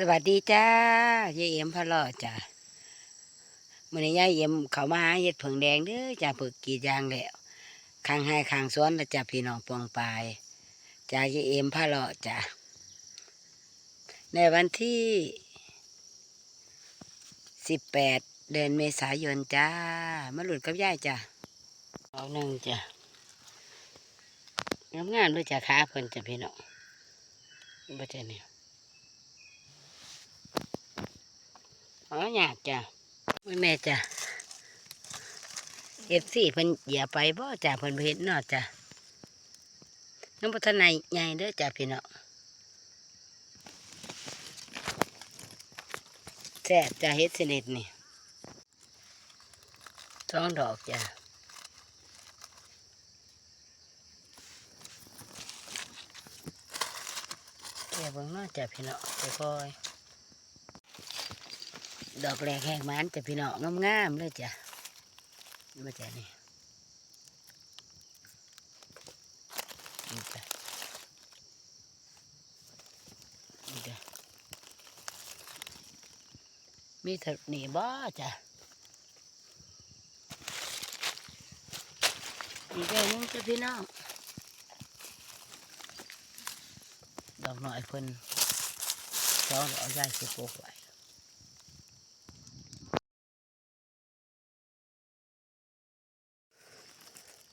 สวัสดีจ้ายายเอ็มพะเลอจ้ามื่อนี้ยายเอ็มเขามาหาเห็ดผงแดงเด้อจ้าเผิกกรีดยางแล้วข้างให้ข้างสวนแล้วจ้าพี่น้องปองปลายจ้ายายเอ็มพะเลอจ้าในวันที่สิบแปดเดือนเมษายนจ้ามาหลุดกับยายจ้าเอาหนึ่งจ้างามงามด้วยจ้าขาเพิ่นจ้าพี่น้องบ่จ้าเนี่ย อ๋ออยากจ้ะไม่แม่จ้ะเอฟซีเพิ่นเหยียบไปบ่จ้ะเพิ่นเห็นเนาะจ้ะน้องพัฒนายใหญ่เด้อจ้ะพี่เนาะแซ่บจ้ะเฮ็ดสนิทนี่สองดอกจ้ะแก่เบิ่งเนาะจ้ะพี่เนาะค่อยๆ ดอกแรกแห้งมันจะพี่น้องงามๆเลยจ้ะมาจ้ะนี่นี่จ้ะนี่จ้ะมีเถอะนี่บ่จ้ะอีกแค่นึงจ้ะพี่น้องดอกหน่อยเพิ่นสองดอกใหญ่สิปลูกไว้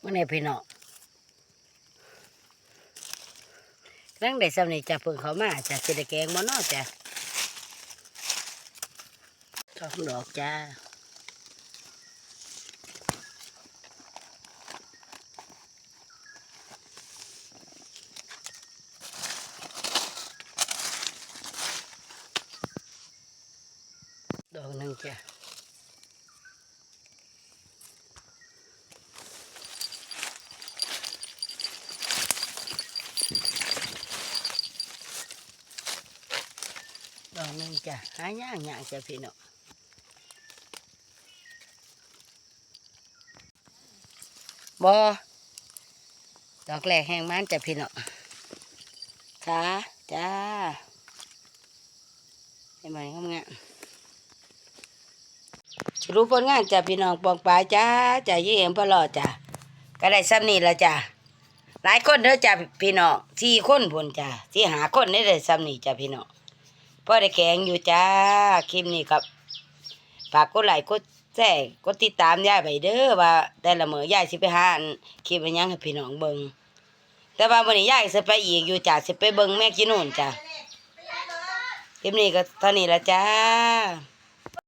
มื่อนี้พี่น้องนั่งได้สำนีจะเพิ่งเขามาจะสิได้แกงมาเนาะจ้ะสองดอกจ้าดอกหนึ่งจ้ะ ดอกหนึ่งจ้ะหายากยากจ้ะพี่น้องบอดอกแรกแห้งมันจ้ะพี่น้องค่ะจ้าให้มันงางามสรุปผลงานจ้ะพี่น้องปองปลายจ้าจ้ะยี่เอ็มพอลอจ้ะก็ได้ซ้ำนี่ละจ้ะหลายคนเด้อจ้ะพี่น้องสี่คนพนจ้ะสี่หาคนได้ได้ซ้ำนี่จ้ะพี่น้อง พ่อได้แข็งอยู่จ้าคลิปนี้ครับฝากกดไลค์กดแชร์กดติดตามยายไปเด้อว่า แต่ละมื้อยายสิไปหาอันคลิปอันยังให้พี่น้องเบิ่งแต่ว่ามื้อนี้ยายสิไปอีกอยู่จ้าสิไปเบิ่งแม่กินนู่นจ้าคลิปนี้ก็เท่านี้ละจ้า